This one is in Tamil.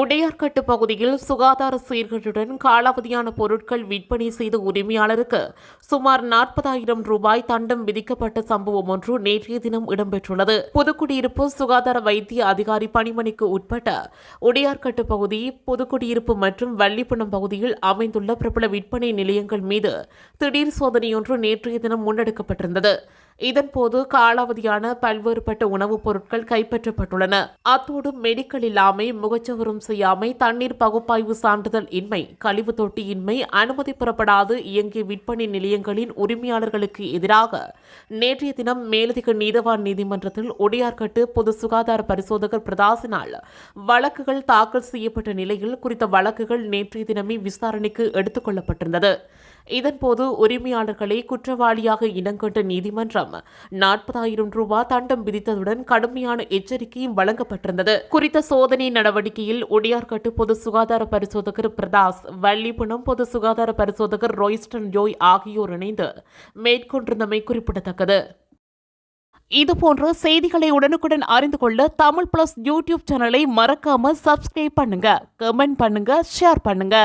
உடையார்கட்டு பகுதியில் சுகாதார சீர்களுடன் காலாவதியான பொருட்கள் விற்பனை செய்த உரிமையாளருக்கு சுமார் நாற்பதாயிரம் ரூபாய் தண்டம் விதிக்கப்பட்ட சம்பவம் ஒன்று நேற்றைய தினம் இடம்பெற்றுள்ளது. புதுக்குடியிருப்பு சுகாதார வைத்திய அதிகாரி பணிமனைக்கு உட்பட்ட உடையார்கட்டு பகுதி புதுக்குடியிருப்பு மற்றும் வள்ளிப்பணம் பகுதியில் அமைந்துள்ள பிரபல விற்பனை நிலையங்கள் மீது திடீர் சோதனையொன்று நேற்றைய தினம் முன்னெடுக்கப்பட்டிருந்தது. இதன்போது காலாவதியான பல்வேறுபட்ட உணவுப் பொருட்கள் கைப்பற்றப்பட்டுள்ளன. அத்தோடு மெடிக்கல் இல்லாமை முகச்சவரம் செய்யாமை தண்ணீர் பகுப்பாய்வு சான்றிதழ் இன்மை கழிவு தொட்டியின்மை அனுமதி பெறப்படாது இயங்கிய விற்பனை நிலையங்களின் உரிமையாளர்களுக்கு எதிராக நேற்றைய தினம் மேலதிக நீதவான் நீதிமன்றத்தில் உடையார்கட்டு பொது சுகாதார பரிசோதகர் பிரதாசினால் வழக்குகள் தாக்கல் செய்யப்பட்ட நிலையில் குறித்த வழக்குகள் நேற்றைய தினமே விசாரணைக்கு எடுத்துக் கொள்ளப்பட்டிருந்தது. இதன்போது உரிமையாளர்களை குற்றவாளியாக இனங்கொண்ட நீதிமன்றம் நாற்பதாயிரம் ரூபாய் தண்டம் விதித்ததுடன் கடுமையான எச்சரிக்கையும் வழங்கப்பட்டிருந்தது. குறித்த சோதனை நடவடிக்கையில் உடையார்கட்டு பொது சுகாதார பரிசோதகர் பிரதாஸ் வள்ளிப்புணம் பொது சுகாதார பரிசோதகர் ரோய்ஸ்டன் ஜோய் ஆகியோர் இணைந்து மேற்கொண்டிருந்தமை குறிப்பிடத்தக்கது. இதுபோன்ற செய்திகளை உடனுக்குடன் அறிந்து கொள்ள தமிழ் பிளஸ் யூடியூப் சேனலை மறக்காம சப்ஸ்கிரைப் பண்ணுங்க. கமெண்ட் பண்ணுங்க ஷேர் பண்ணுங்க.